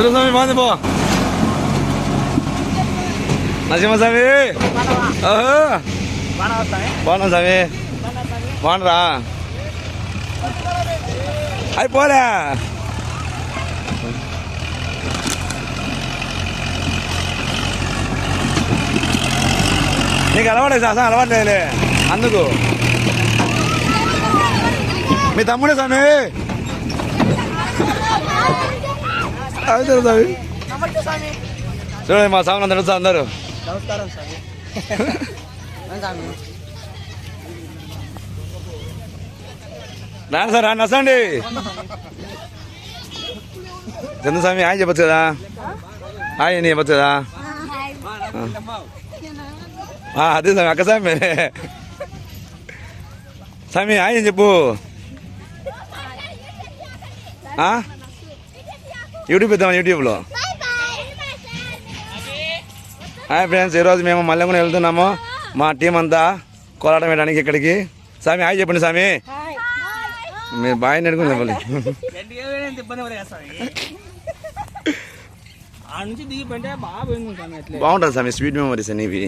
సరే స్వామి బాగుంది పో నరసింహస్వామి ఓహో బాగున్నా స్వామి బాగుండరా అయిపోలే నీకు అలవాటు సార్ అలవాటు లేదులే అందుకు మీ తమ్ముడే స్వామి నమస్తే స్వామి. చూడండి మా స్వామి అందరూ అందరూ నమస్కారం స్వామి. రాను సార్ రాను వస్తండి చంద్రస్వామి హాయ్ చెప్పచ్చు కదా? హాయ్ అని చెప్పచ్చు కదా? ఆ, అదే స్వామి అక్క స్వామి. స్వామి హాయ్ అని చెప్పు. ఆ? యూట్యూబ్ ఇద్దాం యూట్యూబ్లో హాయ్ ఫ్రెండ్స్ ఈరోజు మేము మల్లెంగున వెళ్తున్నాము. మా టీం అంతా కోలాటం వేయడానికి ఇక్కడికి. స్వామి హాయ్ చెప్పండి స్వామి మీరు బాగా నడుకుని చెప్పాలి బాగుంటుంది స్వామి స్వీట్ మెమరీస్ అనేవి.